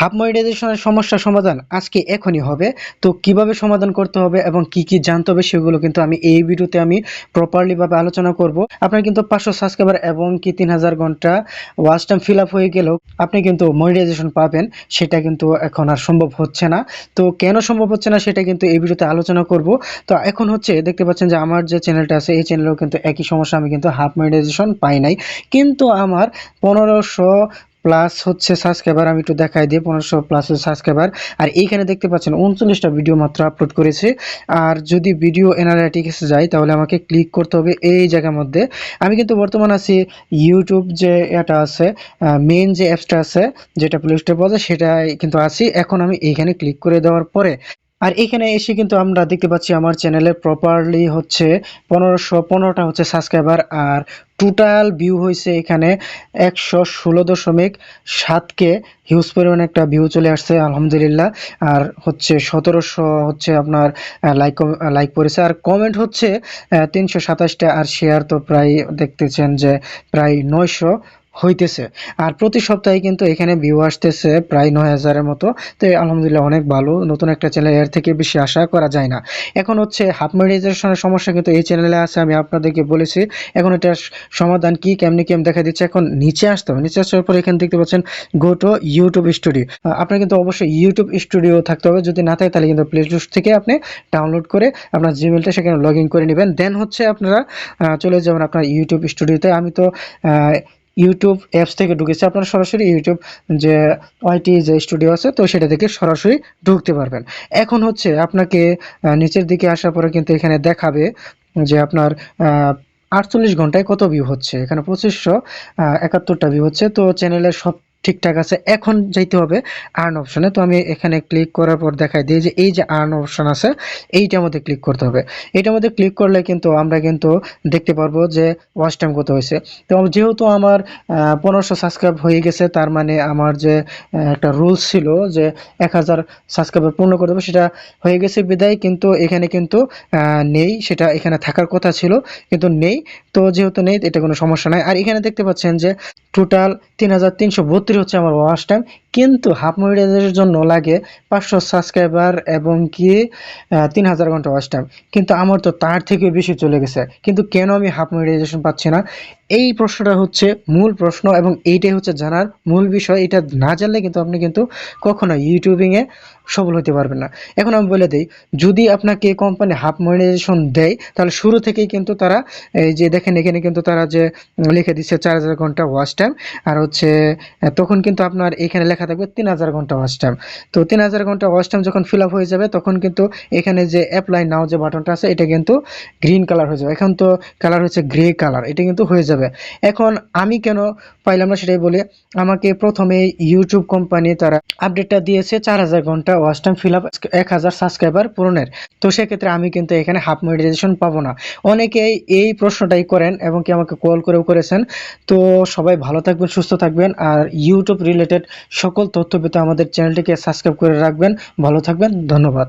Half মনিটাইজেশনের সমস্যার সমাধান আজকে এখনই হবে। তো কীভাবে সমাধান করতে হবে এবং কি কি জানতে হবে সেগুলো কিন্তু আমি এই ভিডিওতে আমি প্রপারলি ভাবে আলোচনা করব। আপনার কিন্তু পাঁচশো সাবস্ক্রাইবার এবং কি তিন হাজার ঘণ্টা ওয়াচ টাইম ফিল আপ হয়ে গেলেও আপনি কিন্তু মনিটাইজেশন পাবেন, সেটা কিন্তু এখন আর সম্ভব হচ্ছে না। তো কেন সম্ভব হচ্ছে না সেটা কিন্তু এই ভিডিওতে আলোচনা করব। তো এখন হচ্ছে দেখতে পাচ্ছেন যে আমার যে চ্যানেলটা আছে, এই চ্যানেলেও কিন্তু একই সমস্যা, আমি কিন্তু হাফ মনিটাইজেশন পাই নাই। কিন্তু আমার পনেরোশো প্লাস হচ্ছে সাবস্ক্রাইবার, আমি একটু দেখাই দিই পনেরোশো প্লাস সাবস্ক্রাইবার। আর এইখানে দেখতে পাচ্ছেন উনচল্লিশটা ভিডিও মাত্র আপলোড করেছে। আর যদি ভিডিও অ্যানালাইটিক্সে যাই, তাহলে আমাকে ক্লিক করতে হবে এই জায়গার মধ্যে। আমি কিন্তু বর্তমান আছি ইউটিউব যে এটা আছে মেন যে অ্যাপসটা আছে, যেটা প্লে স্টোরে পাওয়া যায় সেটাই কিন্তু আছি। এখন আমি এইখানে ক্লিক করে দেওয়ার পরে আর এখানে এসে কিন্তু আমরা দেখতে পাচ্ছি আমার চ্যানেলে প্রপারলি হচ্ছে পনেরোশো পনেরোটা হচ্ছে সাবস্ক্রাইবার আর টোটাল ভিউ হয়েছে এখানে একশো ষোলো দশমিক সাতকে হিউজ পরিমাণে একটা ভিউ চলে আসছে, আলহামদুলিল্লাহ। আর হচ্ছে সতেরোশো হচ্ছে আপনার লাইক লাইক পড়েছে। আর কমেন্ট হচ্ছে তিনশো সাতাশটা। আর শেয়ার তো প্রায় দেখতেছেন যে প্রায় নয়শো। হইতেছে। আর প্রতি সপ্তাহে কিন্তু এখানে ভিউ আসতেছে প্রায় নয় হাজারের মতো। তো আলহামদুলিল্লাহ অনেক ভালো, নতুন একটা চ্যানেল এর থেকে বেশি আশা করা যায় না। এখন হচ্ছে হাফ মনিটাইজেশনের সমস্যা কিন্তু এই চ্যানেলে আছে, আমি আপনাদেরকে বলেছি। এখন এটার সমাধান কি, কেমনি কেম দেখা দিচ্ছে, এখন নিচে আসতে হবে। নিচে আসার পর এখানে দেখতে পাচ্ছেন গো টু ইউটিউব স্টুডিও আপনার কিন্তু অবশ্যই ইউটিউব স্টুডিও থাকতে হবে। যদি না থাকে তাহলে কিন্তু প্লে স্টোর থেকে আপনি ডাউনলোড করে আপনার জিমেলটা সেখানে লগ ইন করে নেবেন। দেন হচ্ছে আপনারা চলে যাবেন আপনার ইউটিউব স্টুডিওতে আমি তো ইউটিউব অ্যাপস থেকে ঢুকেছে, আপনারা সরাসরি ইউটিউব যে ওয়াইটি যে স্টুডিও আছে, তো সেটা থেকে সরাসরি ঢুকতে পারবেন। এখন হচ্ছে আপনাকে নিচের দিকে আসার পরে কিন্তু এখানে দেখাবে যে আপনার আটচল্লিশ ঘন্টায় কত ভিউ হচ্ছে। এখানে পঁচিশশো একাত্তরটা ভিউ হচ্ছে। তো চ্যানেলের সব ঠিকঠাক আছে, এখন যাইতে হবে আর্ন অপশনে তো আমি এখানে ক্লিক করার পর দেখাই দিই যে এই যে আর্ন অপশন আছে, এইটার মধ্যে ক্লিক করতে হবে। এইটার মধ্যে ক্লিক করলে কিন্তু আমরা কিন্তু দেখতে পারব যে ওয়াচ টাইম কত হয়েছে। তো যেহেতু আমার পনেরোশো সাবস্ক্রাইব হয়ে গেছে, তার মানে আমার যে একটা রুলস ছিল যে এক হাজার সাবস্ক্রাইবার পূর্ণ করতে হবে সেটা হয়ে গেছে বিদায়। কিন্তু এখানে কিন্তু নেই, সেটা এখানে থাকার কথা ছিল, কিন্তু নেই। তো যেহেতু নেই, এটা কোনো সমস্যা নাই। আর এখানে দেখতে পাচ্ছেন যে টোটাল তিন হাজার তিনশো বত্রিশ হচ্ছে আমার ওয়াশ টাইম কিন্তু হাফ মনিটাইজের জন্য লাগে পাঁচশো সাবস্ক্রাইবার এবং কি তিন হাজার ঘণ্টা ওয়াচ টাইম কিন্তু আমার তো তার থেকে বেশি চলে গেছে। কিন্তু কেন আমি হাফ মনিটাইজেশন পাচ্ছি না? এই প্রশ্নটা হচ্ছে মূল প্রশ্ন এবং এইটাই হচ্ছে জানার মূল বিষয়। এটা না জানলে কিন্তু আপনি কিন্তু কখনো ইউটিউবিংয়ে সফল হতে পারবেন না। এখন আমি বলে দিই, যদি আপনাকে কোম্পানি হাফ মনিটাইজেশন দেয়, তাহলে শুরু থেকেই কিন্তু তারা, এই যে দেখেন এখানে কিন্তু তারা যে লিখে দিচ্ছে চার হাজার ঘণ্টা ওয়াচ টাইম আর হচ্ছে, তখন কিন্তু আপনার এখানে লেখা থাকবে তিন হাজার ঘণ্টা ওয়াচ টাইম তো তিন হাজার ঘণ্টা ওয়াচ টাইম যখন ফিল আপ হয়ে যাবে, তখন কিন্তু এখানে যে অ্যাপ্লাই নাও যে বাটনটা আছে, এটা কিন্তু গ্রিন কালার হয়ে যাবে। এখন তো কালার হচ্ছে গ্রে কালার এটা কিন্তু হয়ে যাবে। এখন আমি কেন পাইলাম না সেটাই বলি, আমাকে প্রথমে ইউটিউব কোম্পানি তারা আপডেটটা দিয়েছে চার হাজার ঘণ্টা ওয়াচ টাইম ফিল আপ এক হাজার সাবস্ক্রাইবার পূরণের। তো সেক্ষেত্রে আমি কিন্তু এখানে হাফ মনিটাইজেশন পাবো না। অনেকেই এই প্রশ্নটাই করেন এবং কি আমাকে কল করেও করেছেন। তো সবাই ভালো থাকবেন, সুস্থ থাকবেন। আর ইউটিউব রিলেটেড সকল তথ্য পেতে আমাদের চ্যানেলটিকে সাবস্ক্রাইব করে রাখবেন। ভালো থাকবেন ধন্যবাদ।